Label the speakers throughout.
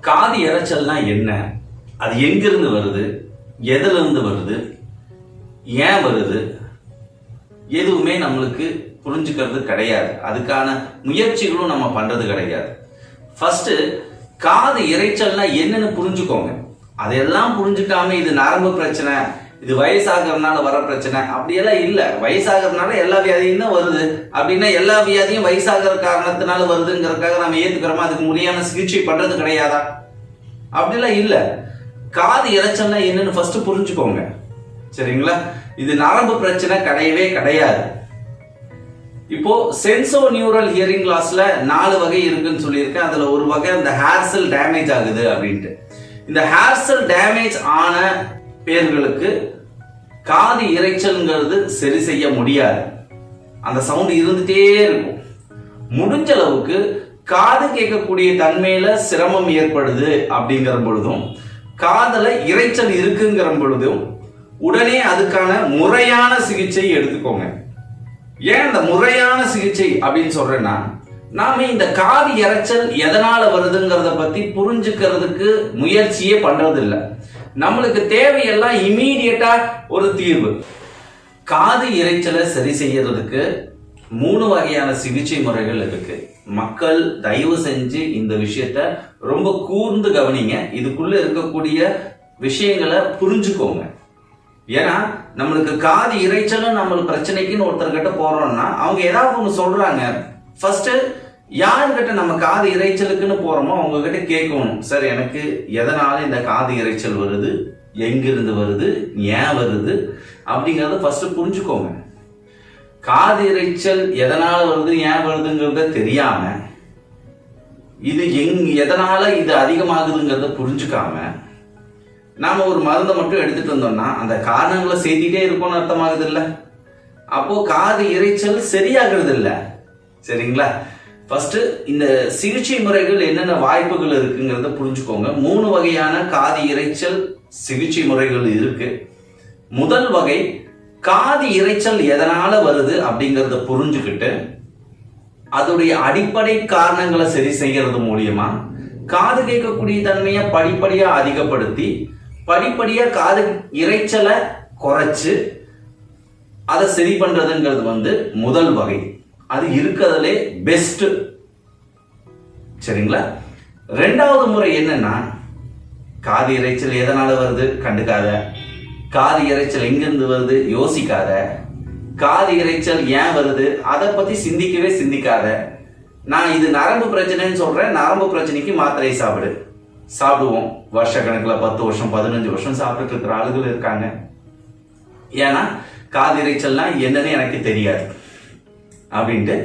Speaker 1: காது இறைச்சல்னா என்ன? அது எங்கிருந்து வருது? எதிலிருந்து வருது? ஏன் வருது? எதுவுமே நம்மளுக்கு புரிஞ்சுக்கிறது கிடையாது. அதுக்கான முயற்சிகளும் நம்ம பண்ணுறது கிடையாது. ஃபஸ்ட்டு காது இரைச்சல்னா என்னன்னு புரிஞ்சுக்கோங்க. அதையெல்லாம் புரிஞ்சுக்காம இது நரம்பு பிரச்சனை இது வயசாகிறதுனால வர பிரச்சனை. அப்படியெல்லாம் இல்லை. வயசாகிறதுனால எல்லா வியாதியும் தான் வருது. அப்படின்னா எல்லா வியாதியும் வயசாகிற காரணத்தினால வருதுங்கிறதுக்காக நம்ம ஏத்துக்கிறோமா? அதுக்கு முறையான சிகிச்சை பண்றது கிடையாதா? அப்படிலாம் இல்லை. காது இறைச்சல்னா என்னன்னு ஃபர்ஸ்ட் புரிஞ்சுக்கோங்க. சரிங்களா? இது நரம்பு பிரச்சனை கிடையவே கிடையாது. இப்போ சென்சோ நியூரல் ஹியரிங் லாஸ்ல நாலு வகை இருக்குன்னு சொல்லியிருக்கேன். அதுல ஒரு வகை இந்த ஹேர் செல் டேமேஜ் ஆகுது அப்படின்ட்டு. இந்த ஹேர் செல் டேமேஜ் ஆன பேர்களுக்கு காது இரைச்சல்ங்கிறது சரி செய்ய முடியாது. அந்த சவுண்ட் இருந்துட்டே இருக்கும். முடிஞ்ச அளவுக்கு காது கேட்கக்கூடிய தன்மையில சிரமம் ஏற்படுது அப்படிங்கிற பொழுதும் காதல இரைச்சல் இருக்குங்கிற பொழுதும் உடனே அதுக்கான முறையான சிகிச்சை எடுத்துக்கோங்க. ஏன் இந்த முறையான சிகிச்சை அப்படின்னு சொல்றேன்னா நாம இந்த காது இரைச்சல் எதனால வருதுங்கிறத பத்தி புரிஞ்சுக்கிறதுக்கு முயற்சியே பண்றது இல்லை நம்மளுக்கு தேவையெல்லாம் இமீடியட்டா ஒரு தீர்வு. காது இரைச்சலை சரி செய்யறதுக்கு மூணு வகையான சிகிச்சை முறைகள் இருக்கு. மக்கள் தயவு செஞ்சு இந்த விஷயத்த ரொம்ப கூர்ந்து கவனிங்க. இதுக்குள்ள இருக்கக்கூடிய விஷயங்களை புரிஞ்சுக்கோங்க. ஏன்னா நம்மளுக்கு காது இறைச்சலும் நம்ம பிரச்சனைக்குன்னு ஒருத்தர்கிட்ட போறோம்னா அவங்க ஏதாவது ஒன்று சொல்றாங்க. ஃபர்ஸ்ட் யார்கிட்ட நம்ம காது இரைச்சலுக்குன்னு போறோமோ அவங்க கிட்ட கேட்கணும். சார் எனக்கு எதனால இந்த காது இரைச்சல் வருது? எங்கிருந்து வருது? ஏன் வருது? அப்படிங்கறத ஃபர்ஸ்ட் புரிஞ்சுக்கோங்க. காது இரைச்சல் எதனால வருது ஏன் வருதுங்கிறத தெரியாம இது எங் எதனால இது அதிகமாகுதுங்கிறத புரிஞ்சுக்காம நாம ஒரு மருந்தை மட்டும் எடுத்துட்டு வந்தோம்னா அந்த காரணங்களை சேர்த்திட்டே இருக்கோம்னு அர்த்தமாகுது இல்லை? அப்போ காது இரைச்சல் சரியாகிறது இல்லை. சரிங்களா? ஃபர்ஸ்ட் இந்த சிகிச்சை முறைகள் என்னென்ன வாய்ப்புகள் இருக்குங்கிறத புரிஞ்சுக்கோங்க. மூணு வகையான காது இரைச்சல் சிகிச்சை முறைகள் இருக்கு. முதல் வகை காது இரைச்சல் எதனால வருது அப்படிங்கறத புரிஞ்சுக்கிட்டு அதோடைய அடிப்படை காரணங்களை சரி செய்யறது மூலியமா காது கேட்கக்கூடிய தன்மையை படிப்படியா அதிகப்படுத்தி படிப்படியா காது இரைச்சலை குறைச்சு அதை சரி பண்றதுங்கிறது வந்து முதல் வகை. அது இருக்கிறதுலே பெஸ்ட் சரிங்களா? ரெண்டாவது முறை என்னன்னா காது இரைச்சல் எதனால வருது? கண்டுக்காத. காது இரைச்சல் எங்கிருந்து வருது? யோசிக்காத. காது இரைச்சல் ஏன் வருது? அதை பத்தி சிந்திக்கவே சிந்திக்காத. நான் இது நரம்பு பிரச்சனைன்னு சொல்றேன். நரம்பு பிரச்சனைக்கு மாத்திரை சாப்பிடு. சாப்பிடுவோம். வருஷ கணக்கில் பத்து வருஷம் பதினஞ்சு வருஷம் சாப்பிட்டு இருக்கிற ஆளுகள் இருக்காங்க. ஏன்னா காது இறைச்சல்னா என்னன்னு எனக்கு தெரியாது. அப்படின்ட்டு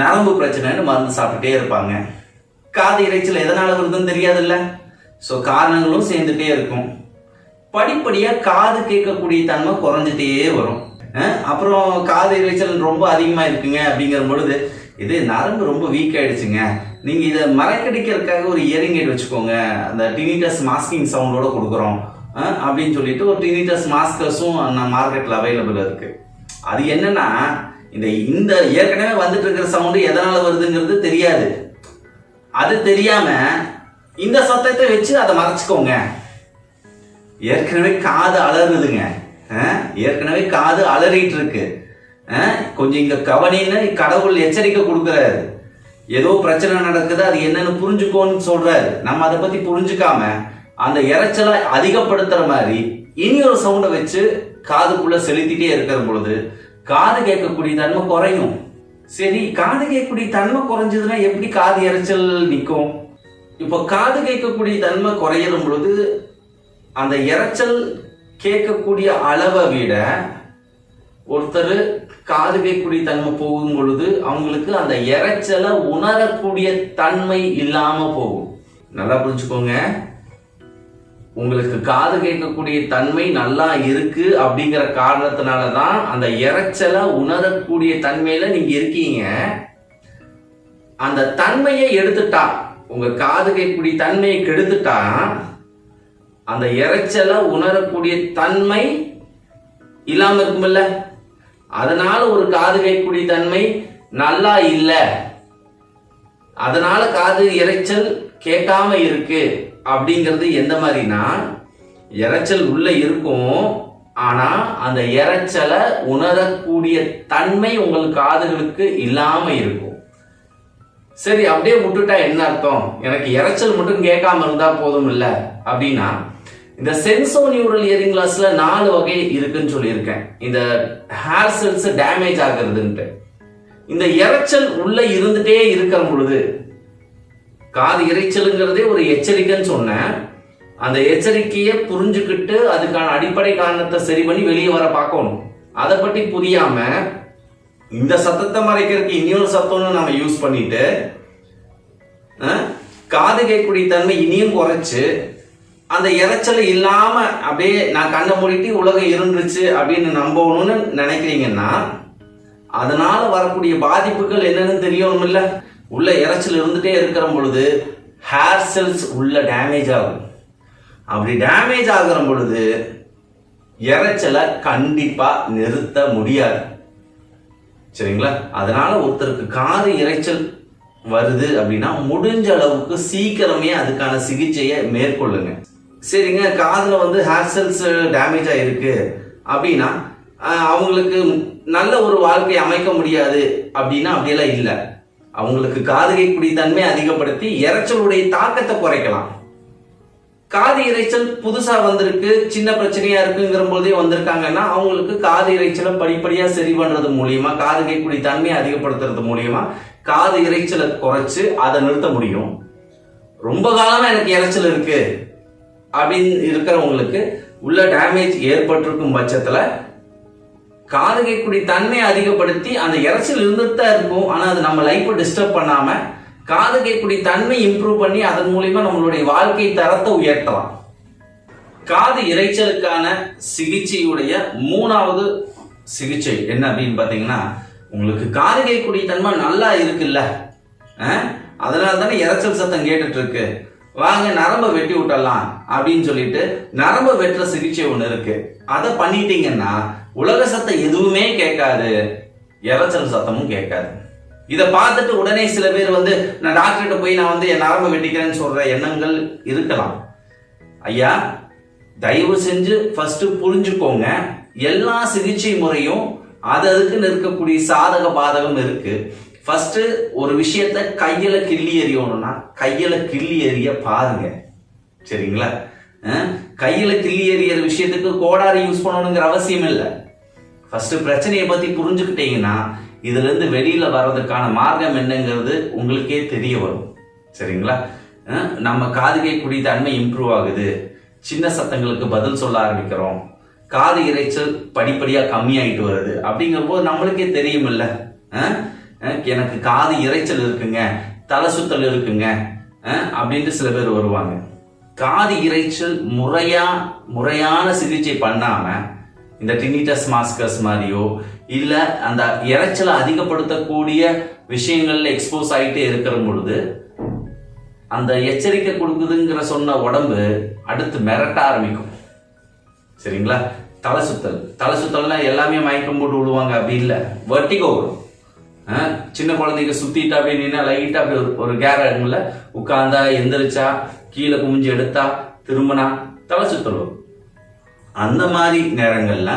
Speaker 1: நரம்பு பிரச்சனைன்னு மருந்து சாப்பிட்டுட்டே இருப்பாங்க. காது இரைச்சல் எதனால வருதுன்னு தெரியாதுல்ல? ஸோ காரணங்களும் சேர்ந்துட்டே இருக்கும். படிப்படியாக காது கேட்கக்கூடிய தன்மை குறைஞ்சிட்டே வரும். அப்புறம் காது இரைச்சல் ரொம்ப அதிகமாக இருக்குங்க அப்படிங்கிற பொழுது இது நரம்பு ரொம்ப வீக் ஆயிடுச்சுங்க. நீங்க இதை மறக்கடிக்கிறதுக்காக ஒரு இயரிங் எய்ட் வச்சுக்கோங்க. அந்த டினிட்டஸ் மாஸ்கிங் சவுண்டோட கொடுக்குறோம். அப்படின்னு சொல்லிட்டு ஒரு டினிட்டஸ் மாஸ்கர்ஸும் நம்ம மார்க்கெட்ல அவைலபிள் இருக்கு. அது என்னன்னா இந்த இந்த ஏற்கனவே வந்துட்டு இருக்கிற சவுண்டு எதனால வருதுங்கிறது தெரியாது. அது தெரியாம இந்த சத்தத்தை வச்சு அதை மறைச்சிக்கோங்க. ஏற்கனவே காது அலறுதுங்க. ஏற்கனவே காது அலறிட்டு இருக்கு கொஞ்சம் இங்க கவனின்னு கடவுள் எச்சரிக்கை கொடுக்குறாரு. ஏதோ பிரச்சனை நடக்குது அது என்னன்னு புரிஞ்சுக்கோன்னு சொல்றாரு. நம்ம அதை பத்தி புரிஞ்சுக்காம அந்த இரைச்சலை அதிகப்படுத்துற மாதிரி இனி ஒரு சவுண்டை வச்சு காதுக்குள்ள செலுத்திட்டே இருக்கிற பொழுது காது கேட்கக்கூடிய தன்மை குறையும். சரி காது கேட்கக்கூடிய தன்மை குறைஞ்சதுன்னா எப்படி காது இறைச்சல் நிற்கும்? இப்போ காது கேட்கக்கூடிய தன்மை குறையிற பொழுது அந்த இரைச்சல் கேட்கக்கூடிய அளவை விட ஒருத்தர் காது கேட்கக்கூடிய தன்மை போகும் பொழுது அவங்களுக்கு அந்த இரைச்சலை உணரக்கூடிய தன்மை இல்லாம போகும். நல்லா புரிஞ்சுக்கோங்க. உங்களுக்கு காது கேட்கக்கூடிய தன்மை நல்லா இருக்கு அப்படிங்கிற காரணத்தினால தான் அந்த இறைச்சலை உணரக்கூடிய தன்மையில நீங்க இருக்கீங்க. அந்த தன்மையை எடுத்துட்டா உங்க காது கேட்கக்கூடிய தன்மையை கெடுத்துட்டா அந்த இறைச்சலை உணரக்கூடிய தன்மை இல்லாம இருக்குமில்ல? அதனால ஒரு காது கேட்கக்கூடிய தன்மை நல்லா இல்லை. அதனால காது இரைச்சல் கேட்காம இருக்கு. அப்படிங்கிறது எந்த மாதிரினா இரைச்சல் உள்ள இருக்கும் ஆனா அந்த இறைச்சலை உணரக்கூடிய தன்மை உங்கள் காதுகளுக்கு இல்லாம இருக்கும். சரி அப்படியே விட்டுட்டா என்ன அர்த்தம்? எனக்கு இரைச்சல் மட்டும் கேட்காம இருந்தா போதும் இல்ல. அப்படின்னா இந்த சென்சோ நியூரல் இயரிங் கிளாஸ்ல நாலு வகை இருக்குன்னு சொல்லியிருக்கேன். இந்த ஹேர் செல்ஸ் டேமேஜ் ஆகுறதுன்ட்டு. இந்த இரைச்சல் உள்ள இருந்துட்டே இருக்கிற பொழுது காது இரைச்சலுங்கிறதே ஒரு எச்சரிக்கைன்னு சொன்னேன். அந்த எச்சரிக்கையை புரிஞ்சுக்கிட்டு அதுக்கான அடிப்படை காரணத்தை சரி பண்ணி வெளியே வர பார்க்கணும். அதை பற்றி புரியாம இந்த சத்தத்தை மறைக்கிறதுக்கு இன்னொரு சத்தம்னு நம்ம யூஸ் பண்ணிட்டு காது கேட்கக்கூடிய தன்மை இனியும் குறைச்சு அந்த இரைச்சல் இல்லாம அப்படியே நான் கண்ணை மூடிட்டு உலகம் இருந்துச்சு அப்படின்னு நம்பணும்னு நினைக்கிறீங்கன்னா அதனால வரக்கூடிய பாதிப்புகள் என்னன்னு தெரியணும் இல்லை உள்ள இரைச்சல் இருந்துகிட்டே இருக்கிற பொழுது ஹேர் செல்ஸ் உள்ள டேமேஜ் ஆகும். அப்படி டேமேஜ் ஆகிற பொழுது இரைச்சலை கண்டிப்பா நிறுத்த முடியாது. சரிங்களா? அதனால ஒருத்தருக்கு காது இரைச்சல் வருது அப்படின்னா முடிஞ்ச அளவுக்கு சீக்கிரமே அதுக்கான சிகிச்சையை மேற்கொள்ளுங்க. சரிங்க காதில் வந்து ஹேர் செல்ஸ் டேமேஜ் ஆயிருக்கு அப்படின்னா அவங்களுக்கு நல்ல ஒரு வாழ்க்கை அமைக்க முடியாது அப்படின்னா அப்படியெல்லாம் இல்லை. அவங்களுக்கு காது கேட்கக்கூடிய தன்மை அதிகப்படுத்தி இரைச்சலுடைய தாக்கத்தை குறைக்கலாம். காது இரைச்சல் புதுசா வந்திருக்கு சின்ன பிரச்சனையா இருக்குங்கிற போதே வந்திருக்காங்கன்னா அவங்களுக்கு காது இரைச்சலை படிப்படியா சரி பண்றது மூலியமா காது கேட்கக்கூடிய தன்மையை அதிகப்படுத்துறது மூலியமா காது இரைச்சலை குறைச்சு அதை நிறுத்த முடியும். ரொம்ப காலமா எனக்கு இறைச்சல் இருக்கு அப்படின்னு இருக்கிறவங்களுக்கு உள்ள டேமேஜ் ஏற்பட்டிருக்கும் பட்சத்துல காது கேட்கக்கூடிய தன்மையை அதிகப்படுத்தி அந்த இரைச்சல் இருந்துட்டு தான் இருக்கும். ஆனால் அது நம்ம லைஃப்பை டிஸ்டர்ப் பண்ணாமல் காது கேட்கக்கூடிய தன்மை இம்ப்ரூவ் பண்ணி அதன் மூலிமா நம்மளுடைய வாழ்க்கை தரத்தை உயர்த்தலாம். காது இரைச்சலுக்கான சிகிச்சையுடைய மூணாவது சிகிச்சை என்ன அப்படின்னு பார்த்தீங்கன்னா உங்களுக்கு காது கேட்கக்கூடிய தன்மை நல்லா இருக்குல்ல? அதனால தானே இரைச்சல் சத்தம் கேட்டுட்டு இருக்கு வாங்க நரம்பை வெட்டி விட்டலாம் அப்படின்னு சொல்லிட்டு நரம்பை வெட்டுற சிகிச்சை ஒன்று இருக்கு. அதை பண்ணிட்டீங்கன்னா உலக சத்தம் எதுவுமே கேட்காது. இறைச்சல் சத்தமும் கேட்காது. இதை பார்த்துட்டு உடனே சில பேர் வந்து நான் டாக்டர்கிட்ட போய் நான் வந்து என் நரம்பு வெட்டிக்கிறேன்னு சொல்ற எண்ணங்கள் இருக்கலாம். ஐயா தயவு செஞ்சு ஃபர்ஸ்ட் புரிஞ்சுக்கோங்க. எல்லா சிகிச்சை முறையும் அது அதுக்குன்னு இருக்கக்கூடிய சாதக பாதகம் இருக்கு. ஃபர்ஸ்ட் ஒரு விஷயத்த கையில கிள்ளி எறியணும்னா கையில கிள்ளி எறிய பாருங்க. சரிங்களா? கையில கிள்ளி எறியற விஷயத்துக்கு கோடாரி யூஸ் பண்ணணுங்கிற அவசியம் இல்லை. ஃபஸ்ட்டு பிரச்சனையை பற்றி புரிஞ்சுக்கிட்டீங்கன்னா இதுலேருந்து வெளியில் வர்றதுக்கான மார்க்கம் என்னங்கிறது உங்களுக்கே தெரிய வரும். சரிங்களா? நம்ம காது கேட்கக்கூடிய தன்மை இம்ப்ரூவ் ஆகுது. சின்ன சத்தங்களுக்கு பதில் சொல்ல ஆரம்பிக்கிறோம். காது இரைச்சல் படிப்படியாக கம்மியாயிட்டு வருது. அப்படிங்கிறபோது நம்மளுக்கே தெரியுமில்ல. இல்லை எனக்கு காது இரைச்சல் இருக்குங்க தலை சுத்தல் இருக்குங்க அப்படின்ட்டு சில பேர் வருவாங்க. காது இரைச்சல் முறையா முறையான சிகிச்சை பண்ணாமல் இந்த டினிட்டஸ் மாஸ்கஸ் மாதிரியோ இல்ல அந்த இரைச்சலை அதிகப்படுத்தக்கூடிய விஷயங்கள்ல எக்ஸ்போஸ் ஆகிட்டே இருக்கிற பொழுது அந்த எச்சரிக்கை கொடுக்குதுங்கிற சொன்ன உடம்பு அடுத்து மிரட்ட ஆரம்பிக்கும். சரிங்களா? தலை சுத்தல். தலை சுத்தல்னா எல்லாமே மயக்கம் போட்டு விழுவாங்க அப்படி இல்லை. வர்ட்டிகோ வரும். ஆ, சின்ன குழந்தைங்க சுத்திட்டா அப்படியே நின்னா லைட்டா அப்படி ஒரு- ஒரு கேர் ஆகும்ல உட்காந்தா எந்திரிச்சா கீழே குமிஞ்சு எடுத்தா திரும்பினா தலை சுத்தல் வரும். அந்த மாதிரி நேரங்களில்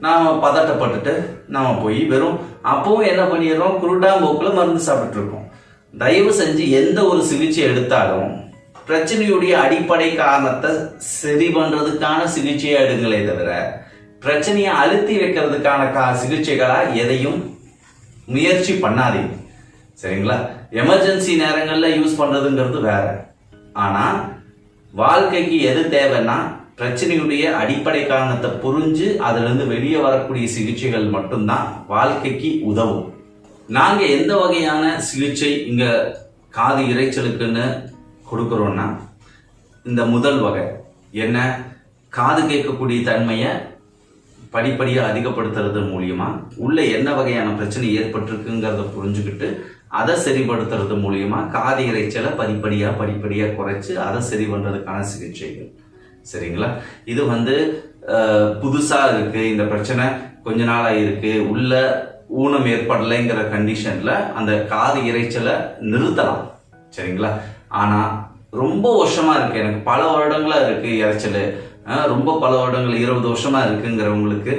Speaker 1: நாம் பதட்டப்பட்டுட்டு நாம் போய் வெறும் அப்பவும் என்ன பண்ணிடுறோம்? குருடாம்போக்குல மருந்து சாப்பிட்ருக்கோம் தயவு செஞ்சு எந்த ஒரு சிகிச்சை எடுத்தாலும் பிரச்சனையுடைய அடிப்படை காரணத்தை சரி பண்ணுறதுக்கான சிகிச்சையை எடுங்களே தவிர பிரச்சனையை அழுத்தி வைக்கிறதுக்கான கா சிகிச்சைகளாக எதையும் முயற்சி பண்ணாதீங்க. சரிங்களா? எமர்ஜென்சி நேரங்களில் யூஸ் பண்ணுறதுங்கிறது வேற. ஆனால் வாழ்க்கைக்கு எது தேவைன்னா பிரச்சனையுடைய அடிப்படை காரணத்தை புரிஞ்சு அதிலிருந்து வெளியே வரக்கூடிய சிகிச்சைகள் மட்டும்தான் வாழ்க்கைக்கு உதவும். நாங்கள் எந்த வகையான சிகிச்சை இங்கே காது இரைச்சலுக்குன்னு கொடுக்குறோன்னா இந்த முதல் வகை. என்ன? காது கேட்கக்கூடிய தன்மையை படிப்படியாக அதிகப்படுத்துறது மூலியமா உள்ளே என்ன வகையான பிரச்சனை ஏற்பட்டிருக்குங்கிறத புரிஞ்சுக்கிட்டு அதை சரிப்படுத்துறது மூலியமா காது இரைச்சலை படிப்படியாக படிப்படியாக குறைச்சி அதை சரி பண்ணுறதுக்கான சிகிச்சைகள். சரிங்களா? இது வந்து புதுசாக இருக்குது இருக்கு. இந்த பிரச்சனை கொஞ்ச நாளாக இருக்கு. உள்ள ஊனம் ஏற்படலைங்கிற கண்டிஷன்ல அந்த காது இறைச்சலை நிறுத்தலாம். சரிங்களா? ஆனா ரொம்ப வருஷமா இருக்கு. எனக்கு பல வருடங்களா இருக்கு இறைச்சல். ரொம்ப பல வருடங்கள் இருபது வருஷமா இருக்குங்கிறவங்களுக்கு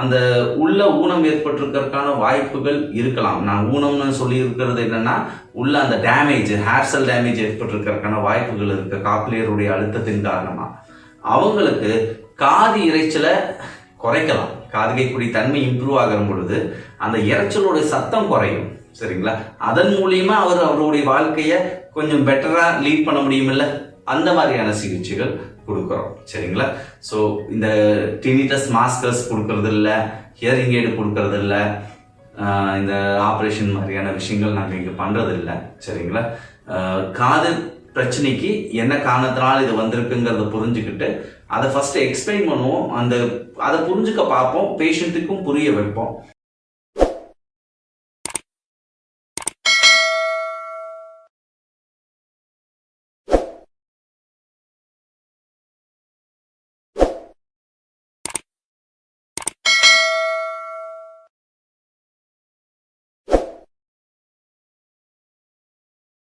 Speaker 1: அந்த உள்ள ஊனம் ஏற்பட்டிருக்கிறதுக்கான வாய்ப்புகள் இருக்கலாம். நான் ஊனம்னு சொல்லி இருக்கிறது என்னன்னா உள்ள அந்த டேமேஜ் ஹேர் செல் டேமேஜ் ஏற்பட்டிருக்கிறதுக்கான வாய்ப்புகள் இருக்கு. காப்பிலேயருடைய அழுத்தத்தின் காரணமா. அவங்களுக்கு காது இறைச்சலை குறைக்கலாம். காது கேட்கக்கூடிய தன்மை இம்ப்ரூவ் ஆகிற பொழுது அந்த இறைச்சலோட சத்தம் குறையும். சரிங்களா? அதன் மூலியமா அவர் அவருடைய வாழ்க்கையை கொஞ்சம் பெட்டரா லீட் பண்ண முடியுமில்ல? அந்த மாதிரியான சிகிச்சைகள் கொடுக்குறோம். சரிங்களா? ஸோ இந்த டினிட்டஸ் மாஸ்கர்ஸ் கொடுக்கறது இல்லை ஹியரிங் எய்டு கொடுக்கறது இல்லை இந்த ஆப்ரேஷன் மாதிரியான விஷயங்கள் நாங்கள் இங்கே பண்ணுறது இல்லை சரிங்களா காது பிரச்சனைக்கு என்ன காரணத்தினால இது வந்திருக்குங்கிறத புரிஞ்சுக்கிட்டு அதை ஃபர்ஸ்ட் எக்ஸ்பிளைன் பண்ணுவோம். அந்த அதை புரிஞ்சுக்க பார்ப்போம். பேஷண்ட்டுக்கும் புரிய வைப்போம்.